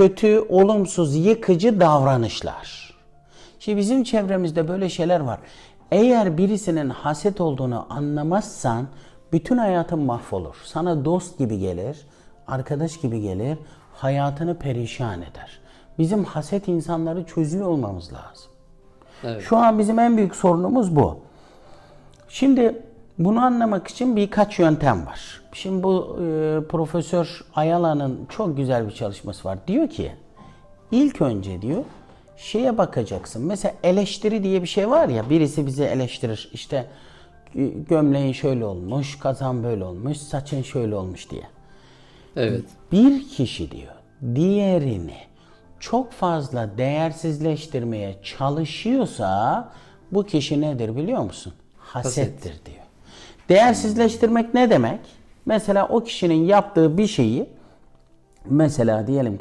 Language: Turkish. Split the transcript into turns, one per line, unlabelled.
kötü, olumsuz, yıkıcı davranışlar. Şimdi bizim çevremizde böyle şeyler var. Eğer birisinin haset olduğunu anlamazsan bütün hayatın mahvolur. Sana dost gibi gelir, arkadaş gibi gelir, hayatını perişan eder. Bizim haset insanları çözüyor olmamız lazım.
Evet.
Şu an bizim en büyük sorunumuz bu. Şimdi bunu anlamak için birkaç yöntem var. Şimdi bu e, Profesör Ayala'nın çok güzel bir çalışması var. Diyor ki ilk önce diyor şeye bakacaksın. Mesela eleştiri diye bir şey var ya birisi bizi eleştirir. İşte gömleğin şöyle olmuş, kazan böyle olmuş, saçın şöyle olmuş diye.
Evet.
Bir kişi diyor diğerini çok fazla değersizleştirmeye çalışıyorsa bu kişi nedir biliyor musun? Hasettir diyor. Değersizleştirmek ne demek? Mesela o kişinin yaptığı bir şeyi mesela diyelim ki